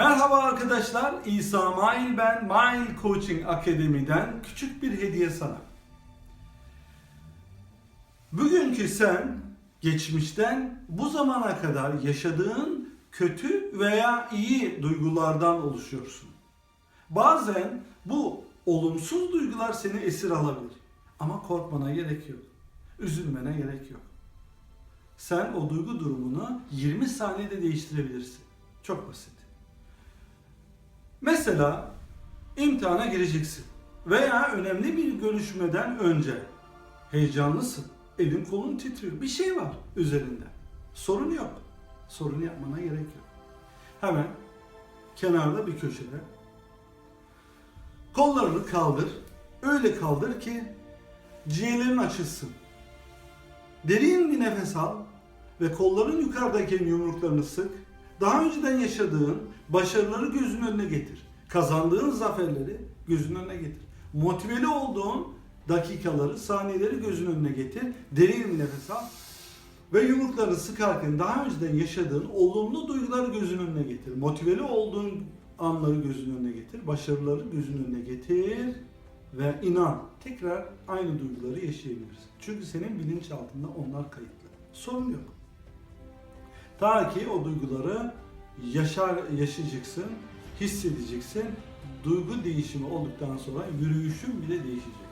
Merhaba arkadaşlar, İsa Mail ben, Mail Coaching Akademi'den küçük bir hediye sana. Bugünkü sen, geçmişten bu zamana kadar yaşadığın kötü veya iyi duygulardan oluşuyorsun. Bazen bu olumsuz duygular seni esir alabilir. Ama korkmana gerek yok. Üzülmene gerek yok. Sen o duygu durumunu 20 saniyede değiştirebilirsin. Çok basit. Mesela imtihana gireceksin veya önemli bir görüşmeden önce heyecanlısın. Elin kolun titriyor. Bir şey var üzerinde. Sorun yok. Sorun yapmana gerek yok. Hemen kenarda bir köşede kollarını kaldır. Öyle kaldır ki ciğerlerin açılsın. Derin bir nefes al ve kolların yukarıdayken yumruklarını sık. Daha önceden yaşadığın başarıları gözünün önüne getir. Kazandığın zaferleri gözünün önüne getir. Motiveli olduğun dakikaları, saniyeleri gözünün önüne getir. Derin bir nefes al. Ve yumruklarını sıkarken daha önceden yaşadığın olumlu duyguları gözünün önüne getir. Motiveli olduğun anları gözünün önüne getir. Başarıları gözünün önüne getir. Ve inan tekrar aynı duyguları yaşayabilirsin. Çünkü senin bilinçaltında onlar kayıtlı. Sorun yok. Ta ki o duyguları yaşar yaşayacaksın, hissedeceksin. Duygu değişimi olduktan sonra yürüyüşün bile değişecek.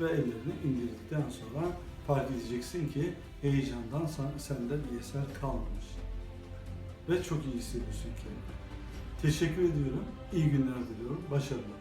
Ve ellerini indirdikten sonra fark edeceksin ki heyecandan sen- sende bir eser kalmamış. Ve çok iyi hissediyorsun kendini. Teşekkür ediyorum. İyi günler diliyorum. Başarılar.